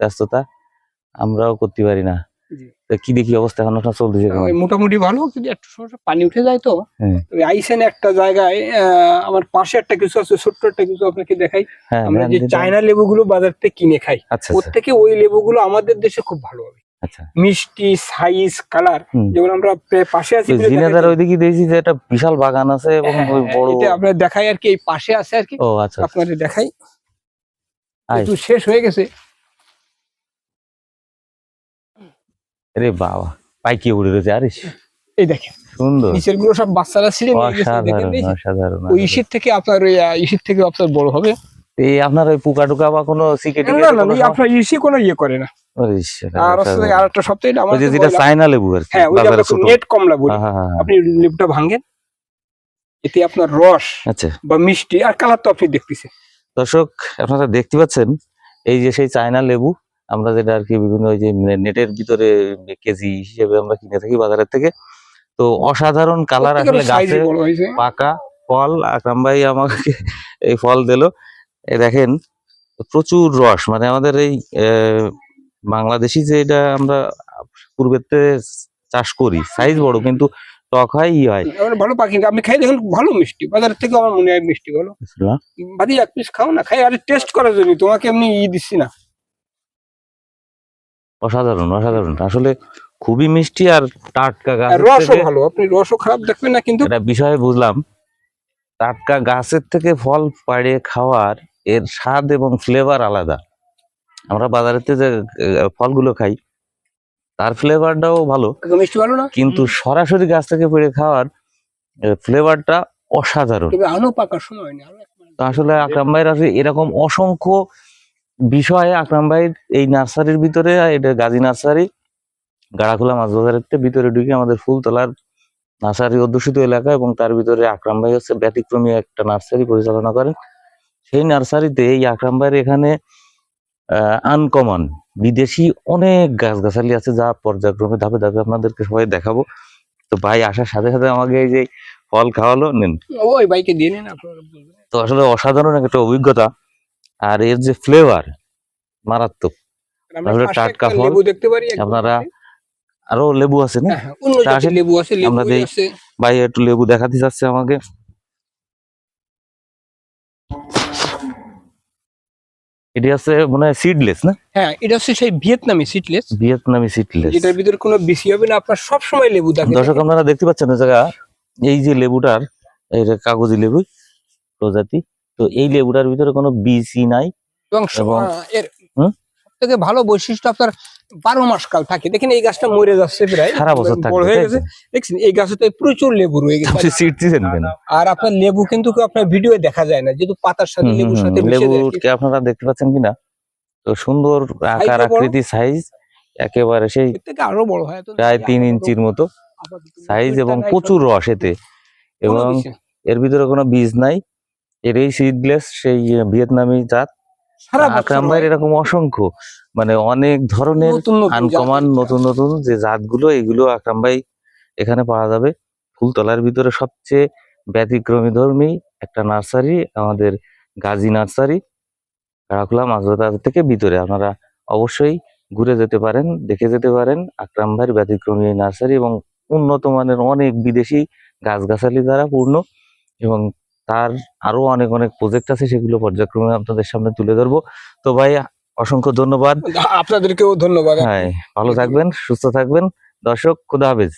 ব্যস্ততা আমরাও করতে পারি না। কি দেখি অবস্থা এখন আপনার চলতেছে মোটামুটি ভালো কিন্তু একটু সমস্যা পানি উঠে যায় তো। হ্যাঁ। আইসেন একটা জায়গায় আমার পাশে একটা কিছু আছে ছোট্ট একটা কিছু আপনাকে দেখাই। হ্যাঁ আমরা ধ্যান যে চায়না লেবুগুলো বাজার থেকে কিনে খাই আচ্ছা ওর আচ্ছা। থেকে ওই লেবুগুলো আমাদের দেশে খুব ভালো হবে আচ্ছা। মিষ্টি সাইজ কালার। যেমন আমরা পাশে আছি জিনাদার ওইদিকে দেখছি যে একটা বিশাল বাগান আছে এবং হ্যাঁ, ওই হ্যাঁ, বড় এটা আপনার দেখাই আর কি এই পাশে আছে আর কি। ও আচ্ছা আপনাদের দেখাই। একটু শেষ হয়ে গেছে। রে বাবা পাইকি উড়ে রয়েছে আরে এই দেখেন সুন্দর। নিচেরগুলো সব বাচ্চারা ছিঁড়ে নিয়ে গেছে দেখেন অসাধারণ ওই ইসির থেকে আপনার ওই ইসির থেকে আপনার বড় হবে। এই আপনার ওই পোকা টোকা বা কোনো সিকেটি না না আপনার ইসি কোনো ইয়ে করে না। আর আর সপ্তাহে যেটা চায়না লেবু আর হ্যাঁ ওই নেট কমলা বলি। হ্যাঁ, হ্যাঁ, হ্যাঁ। আপনি লেবুটা ভাঙেন এতে আপনার রস আচ্ছা। বা মিষ্টি আর কালার তো আপনি দেখতেছেন। দর্শক আপনারা দেখতে পাচ্ছেন এই যে সেই চায়না লেবু আমরা যেটা আর কি বিভিন্ন ওই যে নেটের ভিতরে কেজি হিসেবে আমরা কিনে থাকি বাজারের থেকে। তো অসাধারণ কালার আসলে গাছে পাকা ফল আকরাম ভাই আমাকে এই ফল দিল। এই দেখেন প্রচুর রস। মানে আমাদের এই আহ, বাংলাদেশি যে এটা আমরা পূর্বেতে চাষ করি সাইজ বড় কিন্তু টক হয় ই হয়। ভালো পাখি আপনি খাই দেখুন ভালো মিষ্টি। বাজারের থেকে আমার মনে হয় মিষ্টি ভালো? বাদি এক পিস খাও না খাই আরে টেস্ট করার জন্য তোমাকে এমনি ই দিচ্ছি না। অসাধারণ অসাধারণ। আসলে খুবই মিষ্টি আর টাটকা গাছ রসও ভালো। আপনি রসও খারাপ দেখবেন না কিন্তু এটা বিষয়ে বুঝলাম। টাটকা গাছের থেকে ফল পাড়ে খাওয়ার এর স্বাদ এবং ফ্লেভার আলাদা। আমরা বাজারেতে যে ফলগুলো খাই তার ফ্লেভারটাও ভালো। মিষ্টি ভালো না? কিন্তু সরাসরি গাছ থেকে পেড়ে খাওয়ার ফ্লেভারটা অসাধারণ। পাকার সময় আসলে আকরাম ভাইয়ের আছে এরকম অসংখ্য বিষয়ে আকরাম ভাইয়ের এই নার্সারির ভিতরে এটা গাজী নার্সারি গাড়াখোলা মাছ বাজারের ভিতরে ঢুকে আমাদের ফুলতলার নার্সারি অধ্যুষিত এলাকা এবং তার ভিতরে আকরাম ভাই হচ্ছে ব্যতিক্রমী একটা নার্সারি পরিচালনা করেন। সেই নার্সারিতে এই আকরাম ভাইয়ের এখানে আনকমন বিদেশি অনেক গাছগাছালি আছে যা পর্যায়ক্রমে ধাপে ধাপে আপনাদেরকে সবাই দেখাবো। তো ভাই আসার সাথে সাথে আমাকে এই যে ফল খাওয়ালো নেন। ওই বাইকে দিয়ে নিন তো আসলে অসাধারণ একটা অভিজ্ঞতা। আর এর যে ফ্লেভার মারাত্মক। টাটকা ফল দেখতে পারি আপনারা আরও লেবু আছে না? হ্যাঁ, হ্যাঁ, লেবু আছে আমরা ভাই একটু লেবু দেখাতে চাচ্ছে আমাকে। এটি আছে মনে সিডলেস না? হ্যাঁ এটা হচ্ছে সেই ভিয়েতনামি সিটলেস ভিয়েতনামি সিডলেস যেটার ভিতরে কোনো বেশি হবে না আপনার সব সময় লেবু থাকে। দর্শক আপনারা দেখতে পাচ্ছেন জায়গা এই যে লেবুটার এই যে কাগজি লেবু প্রজাতি। তো এই লেবুটার ভিতরে কোনো বিসি নাই এবং এর? সবথেকে ভালো বৈশিষ্ট্য আপনার বারো মাস কাল থাকে। দেখেন এই গাছটা মরে যাচ্ছে প্রায়। সারা বছর বড় হয়ে গেছে। দেখছেন এই গাছে তো প্রচুর লেবু রয়ে গেছে। আপনি সিড দিচ্ছেন কেন? আর আপনার লেবু কিন্তু আপনার ভিডিও দেখা যায় না যেহেতু পাতার সাথে লেবুর সাথে। লেবুকে আপনারা দেখতে পাচ্ছেন কিনা? তো সুন্দর আকার আকৃতি সাইজ একেবারে সেই থেকে আরও বড় হয়। প্রায় তিন ইঞ্চির মতো। সাইজ এবং প্রচুর রস এতে। এবং এর ভিতরে কোনো বীজ নাই। এর এই সিডলেস সেই ভিয়েতনামি জাত আকরাম ভাইয়ের এরকম অসংখ্য মানে অনেক ধরনের নতুন নতুন নতুন যে জাতগুলো এগুলো আকরাম ভাই এখানে পাওয়া যাবে। ফুলতলার ভিতরে সবচেয়ে ব্যতিক্রমী ধর্মী একটা নার্সারি আমাদের গাজী নার্সারি কারাকুলা মাছবাজার থেকে ভিতরে। আপনারা অবশ্যই ঘুরে যেতে পারেন দেখে যেতে পারেন আকরাম ভাইয়ের ব্যতিক্রমী এই নার্সারি এবং উন্নত মানের অনেক বিদেশি গাছগাছালি দ্বারা পূর্ণ এবং তার আরও অনেক অনেক প্রজেক্ট আছে সেগুলো পর্যায়ক্রমে আপনাদের সামনে তুলে ধরবো। তো ভাই অসংখ্য ধন্যবাদ। আপনাদেরকেও ধন্যবাদ। হ্যাঁ ভালো থাকবেন সুস্থ থাকবেন। দর্শক খুদা হাফেজ।